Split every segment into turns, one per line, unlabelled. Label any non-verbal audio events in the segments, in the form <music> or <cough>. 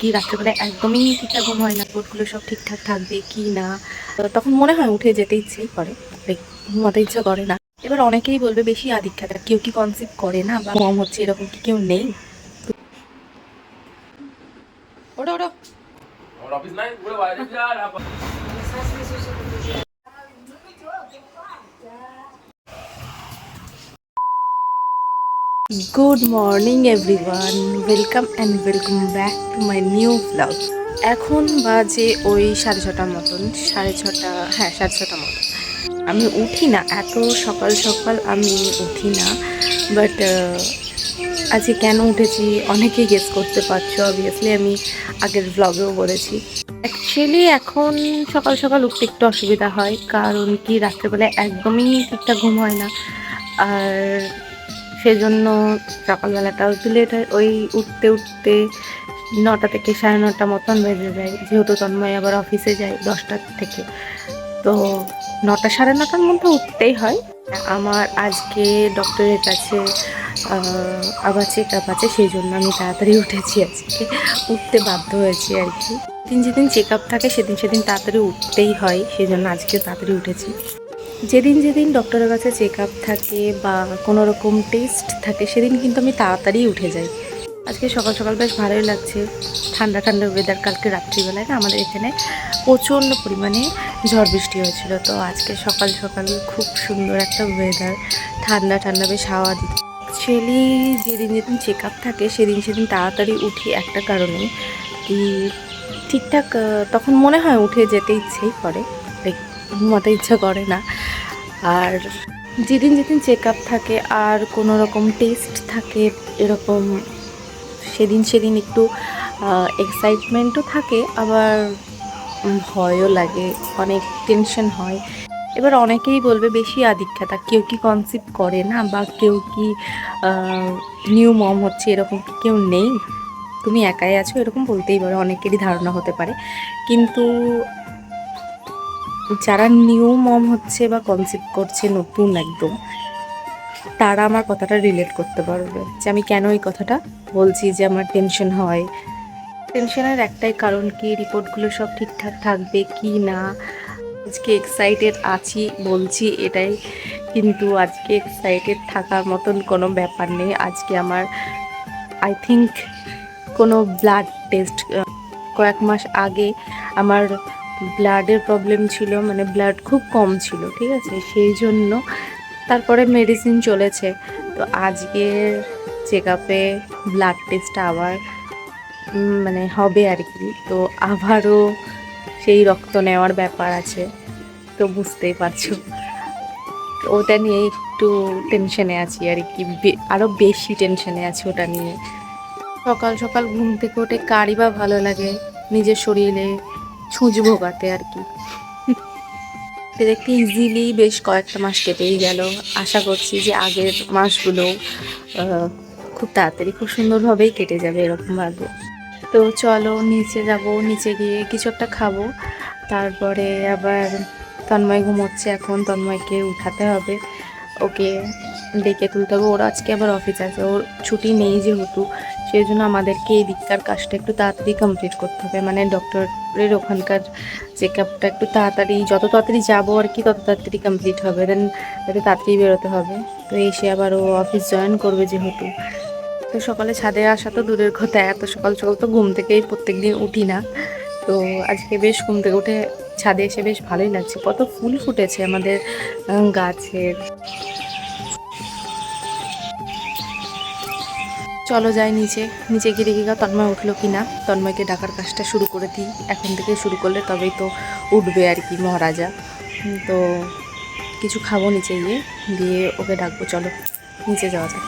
কি রাত্রেবেলায় একদমই ঠিকঠাক ঘুম হয় না? বোর্ডগুলো সব ঠিকঠাক থাকবে কি না? তখন মনে হয় উঠে যেতে ইচ্ছেই করে ঘুমাতে ইচ্ছা করে না। এবার অনেকেই বলবে বেশি আদিক্ষাটা কেউ কি কনসেপ্ট করে না? বা কম হচ্ছে এরকম কি কেউ নেই? ওটা ওটা
অফিস নাই, পুরো বাইরে যা
good morning everyone welcome and welcome back to my new blog এখন বাজে ওই সাড়ে ছটার মতন। সাড়ে ছটা হ্যাঁ সাড়ে ছটার মতন। আমি উঠি না। এত সকাল সকাল আমি উঠি না। বাট আজকে কেন উঠেছি? অনেকেই গেস করতে পারছ অবভিয়াসলি আমি আগের ব্লগেও বলেছি। অ্যাকচুয়ালি এখন সকাল সকাল উঠতে একটু অসুবিধা হয়। কারণ কি? রাত্রেবেলায় একদমই ঠিকঠাক ঘুম হয় না। আর সেজন্য সকালবেলাটাও একটু লেট হয়। ওই উঠতে উঠতে নটা থেকে সাড়ে নটা মতন বেজে যায়। যেহেতু তন্ময় আবার অফিসে যায় দশটার থেকে। তো নটা সাড়ে নটার মধ্যে উঠতেই হয়। আমার আজকে ডক্টরের কাছে আবার চেক আপ আছে সেই জন্য আমি তাড়াতাড়ি উঠেছি আজকে। উঠতে বাধ্য হয়েছি আর কি। দিন যেদিন চেক আপ থাকে, সেদিন সেদিন তাড়াতাড়ি উঠতেই হয়। সেই জন্য আজকে তাড়াতাড়ি উঠেছি। যেদিন যেদিন ডক্টরের কাছে চেক থাকে বা কোনো রকম টেস্ট থাকে, সেদিন কিন্তু আমি তাড়াতাড়ি উঠে যাই। আজকে সকাল সকাল বেশ ভালোই লাগছে। ঠান্ডা ঠান্ডা ওয়েদার কালকে রাত্রিবেলায় না আমাদের এখানে প্রচণ্ড পরিমাণে ঝড় বৃষ্টি হয়েছিল। তো আজকে সকাল সকাল খুব সুন্দর একটা ওয়েদার ঠান্ডা ঠান্ডা বেশ হাওয়া দিচ্ছে অ্যাকচুয়ালি যেদিন যেদিন চেক আপ থাকে, সেদিন সেদিন তাড়াতাড়ি উঠি একটা কারণে কি ঠিকঠাক তখন মনে হয় উঠে যেতে ইচ্ছেই করে। ঘুমাতে ইচ্ছা করে না। আর যেদিন যেদিন চেক আপ থাকে আর কোনো রকম টেস্ট থাকে, এরকম সেদিন সেদিন একটু এক্সাইটমেন্টও থাকে, আবার ভয়ও লাগে, অনেক টেনশন হয়। এবার অনেকেই বলবে বেশি আদিক্ষাতা, কেউ কি কনসিভ করে না বা কেউ কি নিউ মম হচ্ছে এরকম কি কেউ নেই? তুমি একাই আছো, এরকম বলতেই পারো, অনেকেরই ধারণা হতে পারে। কিন্তু যারা নিউ মম হচ্ছে বা কনসেপ্ট করছে, নতুন একদম, তারা আমার কথাটা রিলেট করতে পারবে। যে আমি কেন এই কথাটা বলছি যে আমার টেনশন হয়। টেনশনের একটাই কারণ কি রিপোর্টগুলো সব ঠিকঠাক থাকবে কি না? আজকে এক্সাইটেড আছি, বলছি এটাই। কিন্তু আজকে এক্সাইটেড থাকার মতন কোনো ব্যাপার নেই। আজকে আমার আই থিঙ্ক কোনো ব্লাড টেস্ট কয়েক মাস আগে আমার ব্লাডের প্রবলেম ছিল মানে ব্লাড খুব কম ছিল, ঠিক আছে? সেই জন্য তারপরে মেডিসিন চলেছে। তো আজকের চেক আপে ব্লাড টেস্ট আবার মানে হবে আর কি। তো আবারও সেই রক্ত নেওয়ার ব্যাপার আছে, তো বুঝতেই পারছ। ওটা নিয়ে একটু টেনশনে আছি আর কি আরও বেশি টেনশনে আছি ওটা নিয়ে। সকাল সকাল ঘুম থেকে উঠে কারই বা ভালো লাগে, নিজের শরীরে ছুঁচ ভোগাতে আর কি। দেখতে ইজিলি বেশ কয়েকটা মাস কেটেই গেল। আশা করছি যে আগের মাসগুলো খুব তাড়াতাড়ি, খুব সুন্দরভাবেই কেটে যাবে এরকমভাবে। তো চলো নিচে যাব, নিচে গিয়ে কিছু একটা খাব। তারপরে আবার তন্ময় ঘুমোচ্ছে এখন, তন্ময়কে উঠাতে হবে। ওকে ডেকে তুলতে হবে। ওর আজকে আবার অফিস আছে, ওর ছুটি নেই যেহেতু। সেই জন্য আমাদেরকে এই দিককার কাজটা একটু তাড়াতাড়ি কমপ্লিট করতে হবে। মানে ডক্টরের ওখানকার চেক আপটা একটু তাড়াতাড়ি, যত তাড়াতাড়ি যাব আর কি, তত তাড়াতাড়ি কমপ্লিট হবে। দেন একটু তাড়াতাড়ি বেরোতে হবে। তো এসে আবার ও অফিস জয়েন করবে যেহেতু। তো সকালে ছাদে আসা তো দূরের কথা, এত সকাল সকাল তো ঘুম থেকেই প্রত্যেক দিন উঠি না। তো আজকে বেশ ঘুম থেকে উঠে ছাদে এসে বেশ ভালোই লাগছে। কত ফুল ফুটেছে আমাদের গাছের। চলো যাই নিচে। নিচে গিয়ে দেখি গা তন্ময় উঠল কি না তন্ময়কে ডাকার কাজটা শুরু করে দিই। এখন থেকে শুরু করলে তবেই তো উঠবে আর কি মহারাজা। তো কিছু খাব নিচে গিয়ে। দিয়ে ওকে ডাকবো চলো নিচে যাওয়া যাক।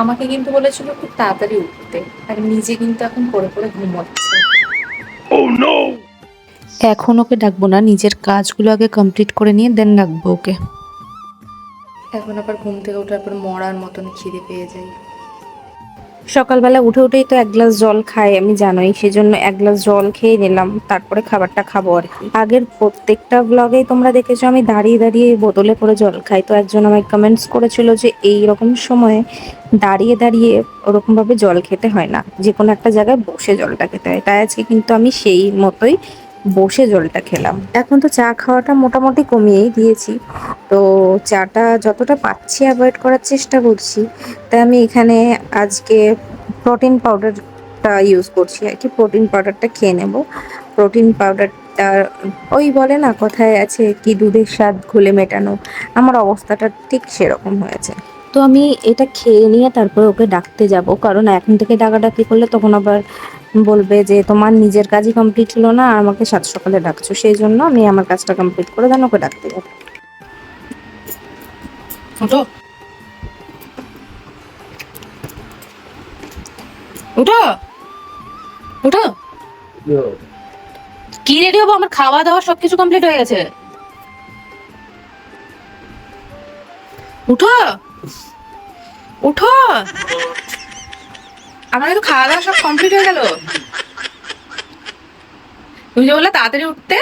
আমাকে কিন্তু বলেছিল খুব তাড়াতাড়ি উঠতে। আর নিজে কিন্তু এখন পড়ে পড়ে ঘুমোচ্ছে। এখন ওকে ডাকবো না নিজের কাজগুলো আগে কমপ্লিট করে নিয়ে দেন ডাকবো ওকে। এখন আবার ঘুম থেকে ওঠার পর মরার মতন খিদে পেয়ে যাই
সকালবেলা উঠে উঠেই তো এক গ্লাস জল খাই, আমি জানোই, সেজন্য এক গ্লাস জল খেয়ে নিলাম, তারপরে খাবারটা খাব আর কি। আগের প্রত্যেকটা ব্লগেই তোমরা দেখেছ, আমি দাঁড়িয়ে দাঁড়িয়ে বোতলে করে জল খাই। তো একজন আমায় কমেন্টস করেছিল যে, এই রকম সময়ে দাঁড়িয়ে দাঁড়িয়ে ওরকমভাবে জল খেতে হয় না। যে কোনো একটা জায়গায় বসে জলটা খেতে হয়। তাই আজকে কিন্তু আমি সেই মতোই বসে জলটা খেলাম। এখন তো চা খাওয়াটা মোটামুটি কমিয়েই দিয়েছি। তো চাটা যতটা পাচ্ছি অ্যাভয়েড করার চেষ্টা করছি। তাই আমি এখানে আজকে প্রোটিন পাউডারটা ইউজ করছি আর কি। প্রোটিন পাউডারটা খেয়ে নেব। প্রোটিন পাউডারটা ওই বলে না, কথায় আছে কি দুধের স্বাদ ঘুলে মেটানো। আমার অবস্থাটা ঠিক সেরকম হয়েছে। তো আমি এটা খেয়ে নিয়ে তারপরে ওকে ডাকতে যাব। কারণ এখন থেকে ডাকাডাকি করলে তখন আবার বলবে যে তোমার নিজের কাজই কমপ্লিট হলো না আর আমাকে সাত সকালে ডাকছো। সেই জন্য আমি আমার কাজটা কমপ্লিট করে দেন ওকে ডাকতে যাব
উঠো। উঠো। উঠো। কি রেডি হব আমার খাওয়া দাওয়া সবকিছু কমপ্লিট হয়ে গেছে। উঠো। উঠো। আমার তো খাওয়া দাওয়া সব কমপ্লিট হয়ে গেল। তুমি যে বললে তাড়াতাড়ি উঠতে?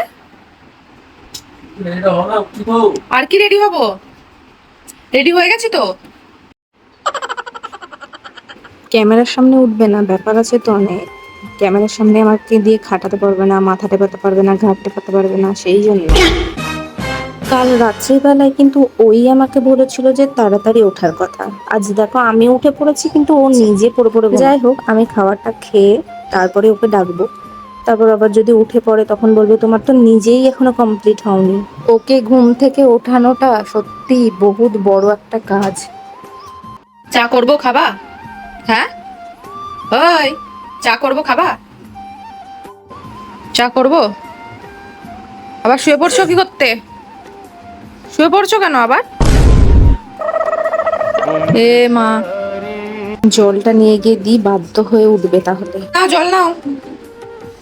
আর কি রেডি হব? রেডি হয়ে গেছি তো?
ক্যামেরার সামনে উঠবে না ব্যাপার আছে তো অনেক ক্যামেরার সামনে আমাকে দিয়ে খাটাতে পারবে না মাথা টেপাতে পারবে না ঘাট টেপাতে পারবে না সেই জন্য। কাল রাত্রিবেলায় কিন্তু ওই আমাকে বলেছিল যে তাড়াতাড়ি ওঠার কথা। আজ দেখো আমি উঠে পড়েছি কিন্তু ও নিজে পড়ে পড়ে যাই হোক, আমি খাবারটা খেয়ে তারপরে ওকে ডাকবো। তারপর আবার যদি উঠে পড়ে তখন বলবে তোমার তো নিজেই এখনও কমপ্লিট হয়নি ওকে ঘুম থেকে ওঠানোটা সত্যি বহুত বড় একটা কাজ।
চা করব খাবা? হ্যাঁ? ওই, চা করব খাবা? চা করব? আবার শুয়ে পড়ছো কি করতে? শুয়ে পড়ছো কেন আবার? এ মা
জলটা নিয়ে গিয়ে দিই বাধ্য হয়ে উঠবে তাহলে।
নাও জল নাও।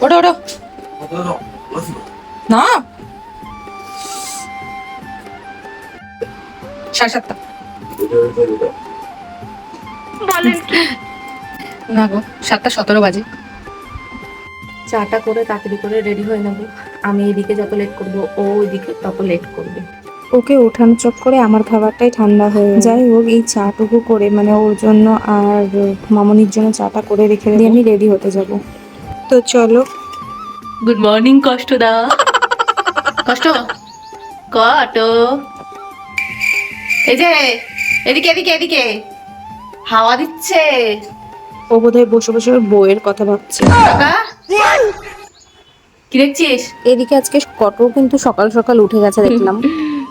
ওঠো ওঠো। না। সাড়ে সাতটা। না গো সাতটা সতেরো বাজে।
চাটা করে তাড়াতাড়ি করে রেডি হয়ে নেব। আমি এদিকে যত লেট করব ও ওইদিকে তত লেট করবে। ওকে ওঠানো চক্করে আমার খাবারটাই ঠান্ডা হয়ে যাই হোক এই চাটুকু করে মানে ওর জন্য আর মামনির জন্য চাটা করে রেখে দিয়ে আমি রেডি হতে যাব। তো চলো।
গুড মর্নিং কষ্ট দা কষ্ট? কট? এই যে এদিকে এদিকে এদিকে। হাওয়া দিচ্ছে।
ও বোধহয় বসে বসে ওর বইয়ের কথা ভাবছে।
কি দেখছিস?
এদিকে আজকে কটো কিন্তু সকাল সকাল উঠে গেছে দেখলাম।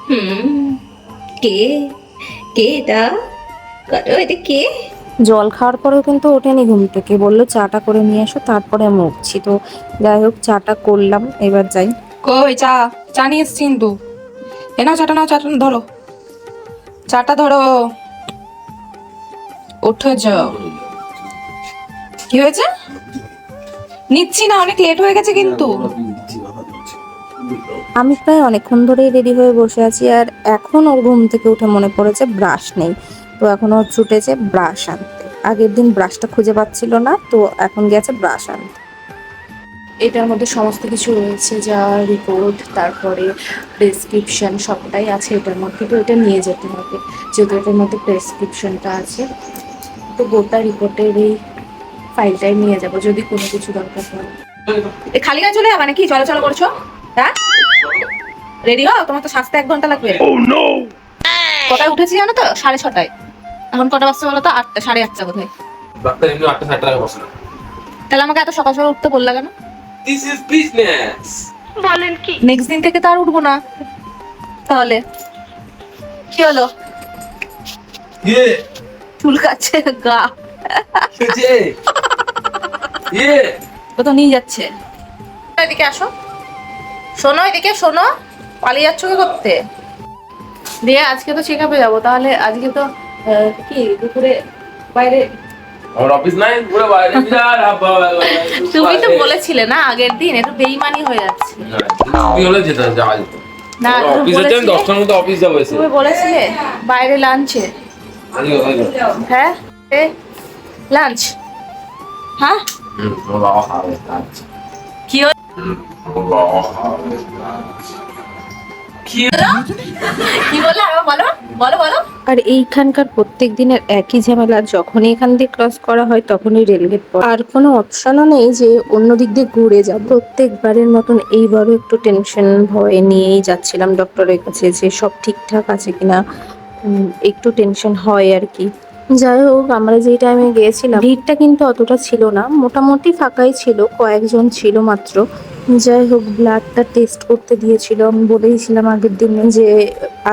হুম। কে? কে এটা? কটো এটা কে?
জল খাওয়ার পরেও কিন্তু ওঠেনি ঘুম থেকে। বলল চাটা করে নিয়ে এসো তারপরে আমি উঠছি। তো যাই হোক চাটা করলাম এবার যাই।
কই চা? চা নিয়ে এসছি কিন্তু। এ নাও চাটা নাও চাটা ধরো। চাটা ধরো। উঠে যাও। কি হয়েছে? নিচ্ছি না অনেক লেট হয়ে গেছে কিন্তু।
আমি প্রায় অনেকক্ষণ ধরেই রেডি হয়ে বসে আছি আর এখন ওর ঘুম থেকে উঠে মনে পড়েছে ব্রাশ নেই। তো এখন ওর ছুটেছে ব্রাশ আনতে। আগের দিন ব্রাশটা খুঁজে পাচ্ছিল না, তো এখন গেছে ব্রাশ আনতে। এটার মধ্যে সমস্ত কিছু রয়েছে, যা রিপোর্ট তারপরে প্রেসক্রিপশন সবটাই আছে এটার মধ্যে। তো এটা নিয়ে যেতে হবে, যেহেতু এটার মধ্যে প্রেসক্রিপশনটা আছে। তো গোটা রিপোর্টের এই ফাইলটাই নিয়ে যাব, যদি কোনো কিছু দরকার
এ, খালি গায়ে চলে যাবে নাকি? চলো চলো করছ? হ্যাঁ? রেডি হও? তোমার তো সাজতে এক ঘণ্টা লাগবে। কটায় উঠেছি জানো তো? সাড়ে ছটায়। এখন কটা বাজছে বলো তো? আটটা সাড়ে আটটা
বসে না।
তাহলে আমাকে এত সকাল সকাল উঠতে বললা কেন?
দিস ইজ বিজনেস
নেক্সট দিন থেকে তো আর উঠবো না। তাহলে কি হলো?
ইয়ে
চুল কাচ্ছে গা।
ইয়ে
ও তো নিয়ে যাচ্ছে। এদিকে আসো। শোনো এদিকে শোনো। পালিয়ে যাচ্ছ কি করতে? দিয়ে আজকে তো চেক আপে যাব তাহলে আজকে তো কি দুপুরে বাইরে?
আমার অফিস নাই পুরো বাইরে।
তুমি তো বলেছিলে না আগের দিন একটু বেইমানি হয়ে যাচ্ছে।
তুই হলে যেতে যাওয়া যেত
না, তুমি
অফিস
বলেছিলে-
দশটার মধ্যে অফিস যাব
তুমি বলেছিলে? বাইরে লাঞ্চে? হ্যাঁ? লাঞ্চ হ্যাঁ?
হুম, বাবা খাবে
আরও এইখানকার প্রত্যেক দিনের একই ঝামেলা, যখনই এখান দিয়ে ক্রস করা হয় তখনই রেলগেট আর কোনো অপশনও নেই যে অন্য দিক দিয়ে ঘুরে যাব। প্রত্যেকবারের মতন এইবারও একটু টেনশন ভয়ে নিয়েই যাচ্ছিলাম ডক্টরের কাছে যে সব ঠিকঠাক আছে কিনা। একটু টেনশন হয় আর কি। যাই হোক, আমরা যেই টাইমে গিয়েছিলাম, ভিড়টা কিন্তু অতটা ছিল না। মোটামুটি ফাঁকাই ছিল, কয়েকজন ছিল মাত্র। যাই হোক ব্লাডটা টেস্ট করতে দিয়েছিল। আমি বলেইছিলাম আগের দিনে যে,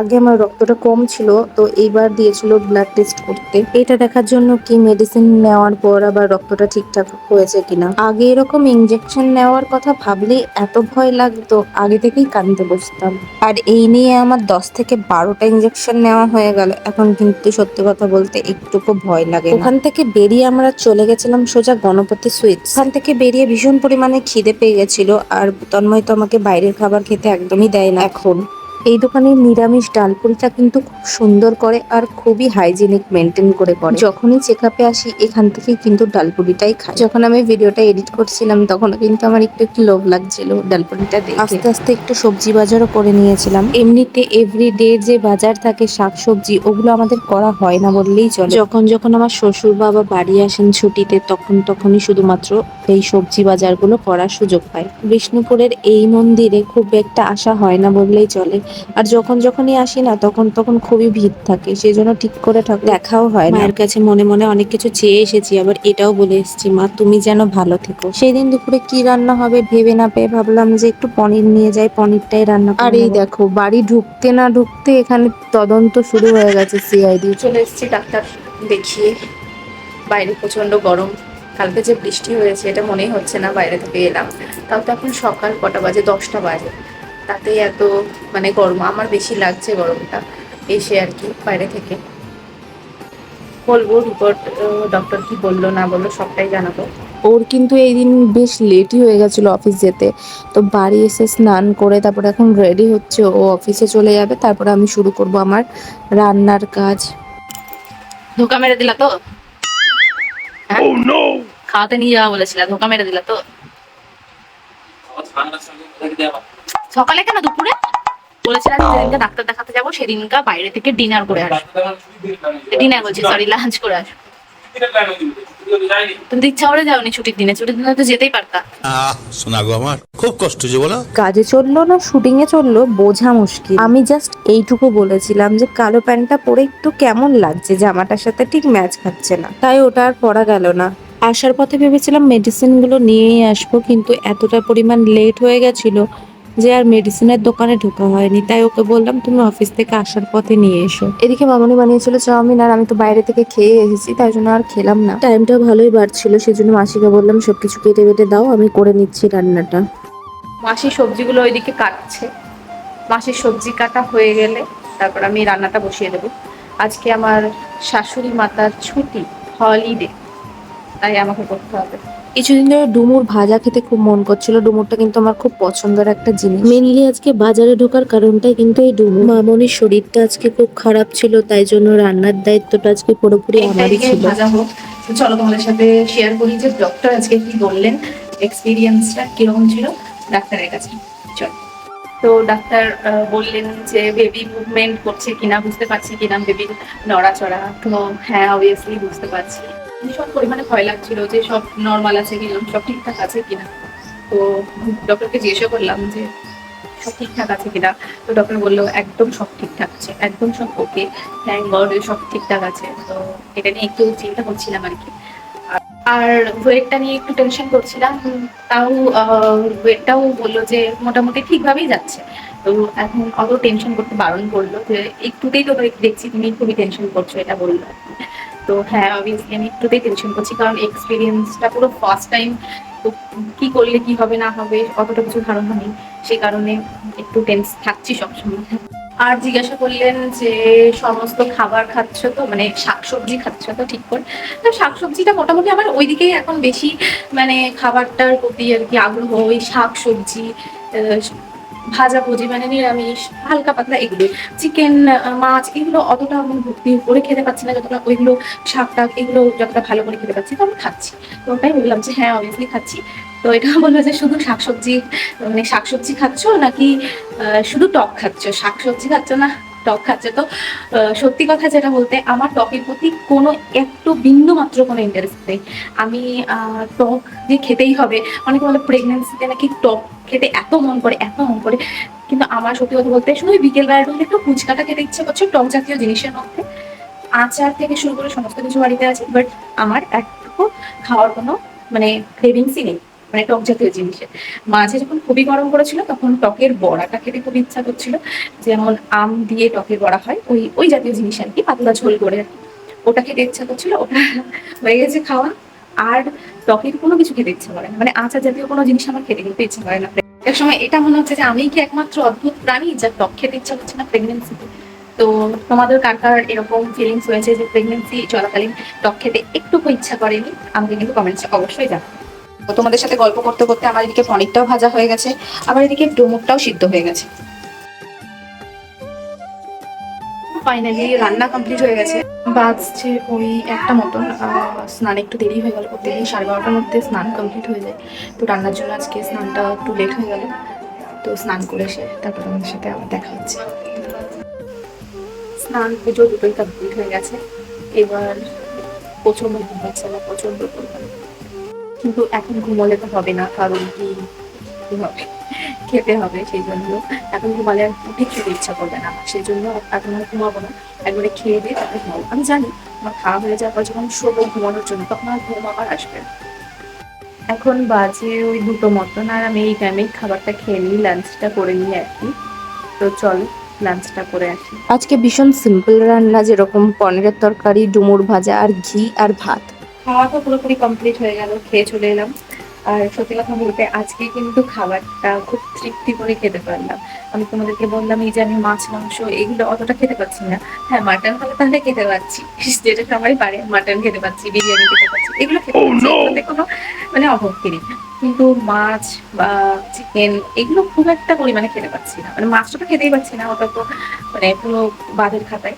আগে আমার রক্তটা কম ছিল, তো এইবার দিয়েছিল ব্লাড টেস্ট করতে। এটা দেখার জন্য কি মেডিসিন নেওয়ার পর আবার রক্তটা ঠিকঠাক হয়েছে কিনা? আগে এরকম ইঞ্জেকশন নেওয়ার কথা ভাবলেই এত ভয় লাগতো, আগে থেকেই কাঁদতে বসতাম। আর এই নিয়ে আমার দশ থেকে বারোটা ইঞ্জেকশন নেওয়া হয়ে গেল। এখন কিন্তু সত্যি কথা বলতে একটুকু ভয় লাগে ওখান থেকে বেরিয়ে আমরা চলে গেছিলাম সোজা গণপতি সুইটস ওখান থেকে বেরিয়ে ভীষণ পরিমাণে খিদে পেয়ে গেছিল। আর তন্ময় তো আমাকে বাইরের খাবার খেতে একদমই দেয় না এখন। এই দোকানের নিরামিষ ডালপুরিটা কিন্তু খুব সুন্দর করে আর খুবই হাইজিনিক মেনটেন করে করে। যখনই চেক আপে আসি, এখান থেকেই কিন্তু ডালপুরিটাই খাই। যখন আমি ভিডিওটা এডিট করছিলাম তখন কিন্তু আমার একটু একটু লোভ লাগছিল ডালপুরিটা দেখে আস্তে আস্তে একটু সবজি বাজারও করে নিয়েছিলাম। এমনিতে এভরি ডে যে বাজার থাকে শাক সবজি ওগুলো আমাদের করা হয় না বললেই চলে। যখন যখন আমার শ্বশুর বাবা বাড়ি আসেন ছুটিতে, তখন তখনই শুধুমাত্র এই সবজি বাজারগুলো করার সুযোগ পায় বিষ্ণুপুরের এই মন্দিরে খুব একটা আসা হয় না বললেই চলে। আর যখন যখনই আসি না তখন তখন খুবই ভিড় থাকে। সেই জন্য ঠিক করে ঠাকুর দেখাও হয় মায়ের কাছে মনে মনে অনেক কিছু চেয়ে এসেছি আবার এটাও বলে এসেছি মা তুমি যেন ভালো থেকো। সেই দিন দুপুরে কি রান্না হবে ভেবে না পেয়ে ভাবলাম যে একটু পনির নিয়ে যাই পনিরটাই রান্না আর এই দেখো বাড়ি ঢুকতে না ঢুকতে এখানে তদন্ত শুরু হয়ে গেছে সিআইডি
চলে এসেছি ডাক্তার দেখিয়ে। বাইরে প্রচণ্ড গরম। কালকে যে বৃষ্টি হয়েছে এটা মনেই হচ্ছে না বাইরে থেকে এলাম। তাও তো এখন সকাল কটা বাজে? দশটা বাজে। তাতেই এত মানে গরম আমার বেশি লাগছে গরমটা এসে আর কি বাইরে থেকে। বলব রিপোর্ট ডক্টর কি বলল না বলল সবটাই জানাব।
ওর কিন্তু এই দিন বেশ লেটই হয়ে গেছিল অফিস যেতে। তো বাড়ি এসে স্নান করে তারপর এখন রেডি হচ্ছে ও অফিসে চলে যাবে তারপরে আমি শুরু করব আমার রান্নার কাজ।
ধোকা মেরে দিলা তো? হ্যাঁ? খাওয়াতে নিয়ে যাওয়া বলেছিল ধোকা মেরে দিলা তো? সকালে কেন দুপুরে? বলেছিলাম যে যেদিনকে ডাক্তার দেখাতে যাব সেদিনকা বাইরে থেকে ডিনার করে আসব। ডিনার বলছি সরি লাঞ্চ করে আসব। তুমি তো ইচ্ছা করে যাওনি ছুটির দিনে ছুটির দিনে তো যেতেই পারতা।
আহ আমার খুব কষ্ট যে বলো।
কাজে চলল না শুটিং এ চলল বোঝা মুশকিল। আমি জাস্ট এইটুকু বলেছিলাম যে কালো প্যান্টটা পরে একটু কেমন লাগছে জামাটার সাথে ঠিক ম্যাচ খাচ্ছে না। তাই ওটা আর পরা গেল না। আসার পথে ভেবেছিলাম মেডিসিনগুলো নিয়েই আসব কিন্তু এতটা পরিমাণ লেট হয়ে গেছিল যে আর মেডিসিনের দোকানে ঢোকা হয়নি। তাই ওকে বললাম তুমি অফিস থেকে আসার পথে নিয়ে এসো। এদিকে মামনি বানিয়েছিল চাউমিন আর আমি তো বাইরে থেকে খেয়ে এসেছি তাই জন্য আর খেলাম না। টাইমটা ভালোই বাড়ছিল সেজন্য মাসিকে বললাম সবকিছু কেটে বেটে দাও আমি করে নিচ্ছি রান্নাটা।
মাসি সবজিগুলো ওইদিকে কাটছে। মাসির সবজি কাটা হয়ে গেলে তারপর আমি রান্নাটা বসিয়ে দেবো। আজকে আমার শাশুড়ি মাতার ছুটি হলিডে তাই আমাকে করতে হবে।
কিছুদিন ধরে ডুমুর ভাজা খেতে খুব মন করছিল। ডুমুরটা কিন্তু আমার খুব পছন্দের একটা জিনিস। মেনলি আজকে বাজারে ঢোকার কারণটাই কিন্তু এই ডুমুর। মামনির শরীরটা আজকে খুব খারাপ ছিল তাই জন্য রান্নার দায়িত্বটা আজকে পুরোপুরি আমারই ছিল।
ভাজা হোক। চলো তোমাদের সাথে শেয়ার করি যে ডক্টর আজকে কি বললেন এক্সপিরিয়েন্সটা কীরকম ছিল ডাক্তারের কাছে। চলো। তো ডাক্তার আহ, বললেন যে বেবি মুভমেন্ট করছে কিনা বুঝতে পারছি কিনা বেবির নড়াচড়া। তো হ্যাঁ অবভিয়াসলি বুঝতে পারছি। ভীষণ পরিমাণে ভয় লাগছিল যে সব নর্মাল আছে কিনা সব ঠিকঠাক আছে কিনা তো ডক্টরকে জিজ্ঞাসা করলাম যে, সব ঠিকঠাক আছে কিনা তো ডক্টর বলল, একদম সব ঠিকঠাক আছে, একদম সব ওকে থ্যাংক গড সব ঠিকঠাক আছে। তো এটা নিয়ে একটু চিন্তা করছিলাম আর কি। আর- ওয়েটটা নিয়ে একটু টেনশন করছিলাম, তাও ওয়েটটাও বলল যে মোটামুটি ঠিকভাবেই যাচ্ছে। তো এখন অত টেনশন করতে বারণ করল যে, একটুতেই তো দেখছি তুমি খুবই টেনশন করছ, এটা বলল। তো হ্যাঁ অবভিয়াসলি আমি একটুতেই টেনশন করছি, কারণ এক্সপিরিয়েন্সটা পুরো ফার্স্ট টাইম তো কি করলে কি হবে, না হবে, অতটা কিছু ধারণা নেই। সেই কারণে একটু টেন্স থাকছি সবসময়। আর জিজ্ঞাসা করলেন যে, সমস্ত খাবার খাচ্ছ তো? মানে শাকসবজি খাচ্ছ তো, ঠিক করে? তো শাকসবজিটা মোটামুটি আমার ওইদিকেই এখন বেশি মানে খাবারটার প্রতি আর কি আগ্রহ, ওই শাকসবজি আহ, ভাজা ভুজি মানে নিরামিষ হালকা পাতলা এগুলো। চিকেন মাছ এগুলো অতটা আমি ভক্তি করে খেতে পারছি না যতটা ওইগুলো শাক টাক এগুলো যতটা ভালো করে খেতে পাচ্ছি তো আমি খাচ্ছি। তো ওটাই বললাম যে হ্যাঁ অবভিয়াসলি খাচ্ছি। তো এটা <laughs> বলল যে শুধু শাকসবজি মানে শাকসবজি খাচ্ছ নাকি শুধু টক খাচ্ছ? শাকসবজি খাচ্ছ না? টক খাচ্ছে। তো সত্যি কথা যেটা বলতে, আমার টকের প্রতি কোনো একটু বিন্দু মাত্র কোনো ইন্টারেস্ট নেই। আমি টক যে খেতেই হবে, অনেকে বলে প্রেগনেন্সিতে নাকি টক খেতে এত মন করে, এত মন করে। কিন্তু আমার সত্যি কথা বলতে, শুধু ওই বিকেল বেলাটা হলে একটু ফুচকাটা খেতে ইচ্ছে করছে টক জাতীয় জিনিসের মধ্যে। আচার থেকে শুরু করে সমস্ত কিছু বাড়িতে আছে বাট আমার একটুকু খাওয়ার কোনো মানে ক্রেভিংসই নেই। মানে টক জাতীয় মাঝে যখন খুবই গরম করেছিল তখন টকের বড়াটা খেতে খুব ইচ্ছা করছিল। যেমন আম দিয়ে টকের বড়া হয়, ওই ওই জাতীয় জিনিস আর কি পাতলা ঝোল করে আর কি। ওটা খেতে ইচ্ছা করছিল, ওটা হয়ে গেছে খাওয়া। আর টকের কোনো কিছু খেতে ইচ্ছে করে না। মানে আচার জাতীয় কোনো জিনিস আমার খেতে খেতে ইচ্ছে করে না। এক সময় এটা মনে হচ্ছে যে আমি কি একমাত্র অদ্ভুত প্রাণী যা টক খেতে ইচ্ছা করছে না প্রেগনেন্সিতে তো? তোমাদের কার কার এরকম ফিলিংস হয়েছে যে প্রেগনেন্সি চলাকালীন টক খেতে একটুকু ইচ্ছা করেনি? আমাকে কিন্তু কমেন্টসে অবশ্যই জানাও তোমাদের সাথে গল্প করতে করতে আমার এদিকে পনিরটাও ভাজা হয়ে গেছে, আবার এদিকে ডুমুরটাও সিদ্ধ হয়ে গেছে। ফাইনালি রান্না কমপ্লিট হয়ে গেছে। বাজছে ওই একটা মতন স্নান একটু দেরি হয়ে গেল প্রতিদিন সাড়ে বারোটার মধ্যে স্নান কমপ্লিট হয়ে যায়। তো রান্নার জন্য আজকে স্নানটা একটু লেট হয়ে গেল। তো স্নান করে এসে তারপর আমাদের সাথে আবার দেখা হচ্ছে। স্নান পুজো দুটোই কমপ্লিট হয়ে গেছে। এবার প্রচণ্ড ঘুম পাচ্ছে না প্রচণ্ড পরিমাণে কিন্তু এখন ঘুমোলে তো হবে না, কারণ কি? হবে? খেতে হবে, সেই জন্য। এখন ঘুমালে আর উঠে খেতে ইচ্ছা করবে না, সেই জন্য এখন আর ঘুমাবো না। একবারে খেয়ে দিয়ে তারপরে ঘুমাবো। আমি জানি, আমার খাওয়া হয়ে যাওয়ার পর যখন শোবো ঘুমানোর জন্য, তখন আর ঘুম আবার আসবে এখন বাজে ওই দুটো মতন, আর আমি এই টাইমে খাবারটা খেয়ে নিই লাঞ্চটা করে নিই আর কি। তো চল লাঞ্চটা করে আসি। আজকে ভীষণ সিম্পল রান্না, যেরকম পনিরের তরকারি, ডুমুর ভাজা, আর ঘি, আর ভাত। খাওয়া তো পুরোপুরি কমপ্লিট হয়ে গেল খেয়ে চলে এলাম। আর সত্যি কথা বলতে আজকে কিন্তু খাবারটা খুব তৃপ্তি করে খেতে পারলাম। আমি তোমাদেরকে বললাম এই যে আমি মাছ মাংস এগুলো অতটা খেতে পাচ্ছি না। হ্যাঁ মাটন হলে তাহলে খেতে পাচ্ছি। <laughs> যেটা সবাই পারে মাটন খেতে পাচ্ছি বিরিয়ানি খেতে পাচ্ছি। এগুলো খেতে পাচ্ছি এগুলোতে কোনো মানে অভাব নেই। কিন্তু মাছ বা চিকেন এগুলো খুব একটা পরিমাণে খেতে পাচ্ছি না। মানে মাছটা তো খেতেই পাচ্ছি না ওটা তো মানে পুরো বাদের খাতায়।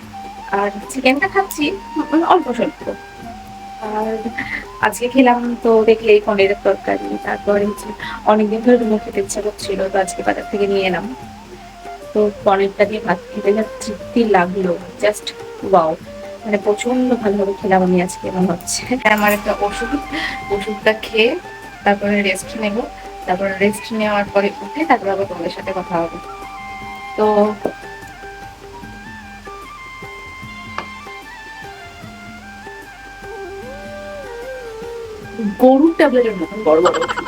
আর চিকেনটা খাচ্ছি উম, অল্প স্বল্প। আর আজকে খেলাম তো দেখলেই পনিরের তরকারি, তারপরে হচ্ছে অনেকদিন ধরে ডুমো খেতে ইচ্ছা করছিল, তো আজকে বাজার থেকে নিয়ে এলাম। তো পনিরটা দিয়ে ভাত খেতে যা তৃপ্তি লাগল জাস্ট ওয়াও মানে প্রচণ্ড ভালোভাবে খেলাম আমি আজকে, মনে হচ্ছে। আমার একটা ওষুধ, ওষুধটা খেয়ে তারপরে রেস্ট নেব। তারপরে রেস্ট নেওয়ার পরে উঠে তারপরে আবার তোমাদের সাথে কথা হবে। তো গরুর ট্যাবলেটের মতন বড় বড় ওষুধ।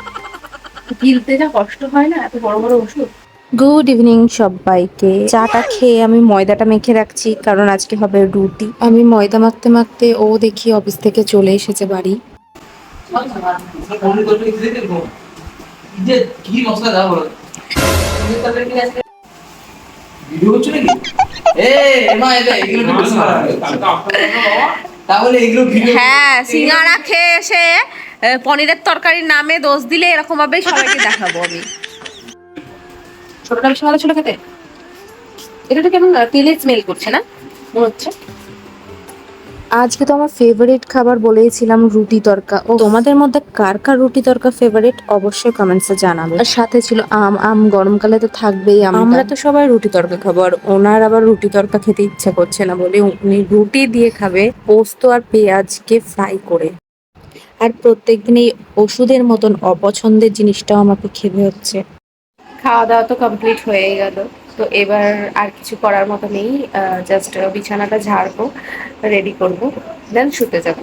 গিলতে যা কষ্ট হয় না এত বড় বড় ওষুধ? গুড ইভিনিং সবাইকে। চাটা খেয়ে আমি ময়দাটা মেখে রাখছি কারণ আজকে হবে রুটি। আমি ময়দা মাখতে মাখতে ও দেখি অফিস থেকে চলে এসেছে বাড়ি।
হ্যাঁ সিঙ্গারা খেয়ে এসে পনিরের তরকারির নামে দোষ দিলে এরকম ভাবে সবাইকে দেখাবো আমি। ছোটটা বেশি ভালো ছিল খেতে? এটা তো কেমন তেলের স্মেল করছে না? মনে হচ্ছে।
আজকে তো আমার ফেভারিট খাবার বলেইছিলাম রুটি তরকা। ও তোমাদের মধ্যে কার কার রুটি তরকা ফেভারিট অবশ্যই কমেন্টসে জানাবে। আর সাথে ছিল আম। আম গরমকালে তো থাকবেই আম আমরা তো সবাই রুটি তরকা খাব আর ওনার আবার রুটি তরকা খেতে ইচ্ছা করছে না বলে উনি রুটি দিয়ে খাবে পোস্ত আর পেঁয়াজকে ফ্রাই করে। আর প্রত্যেকদিন এই ওষুধের মতন অপছন্দের জিনিসটাও আমাকে খেতে হচ্ছে। খাওয়া দাওয়া তো কমপ্লিট হয়ে গেল। তো এবার আর কিছু করার মতো নেই। জাস্ট বিছানাটা ঝাড়বো রেডি করব দেন শুতে যাব।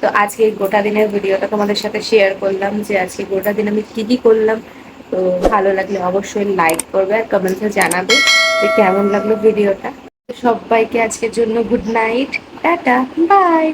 তো আজকে গোটা দিনের ভিডিওটা তোমাদের সাথে শেয়ার করলাম যে আজকে গোটা দিন আমি কি কি করলাম। তো ভালো লাগলে অবশ্যই লাইক করবে আর কমেন্টে জানাবে যে কেমন লাগল ভিডিওটা। সবাইকে আজকের জন্য গুড নাইট টাটা বাই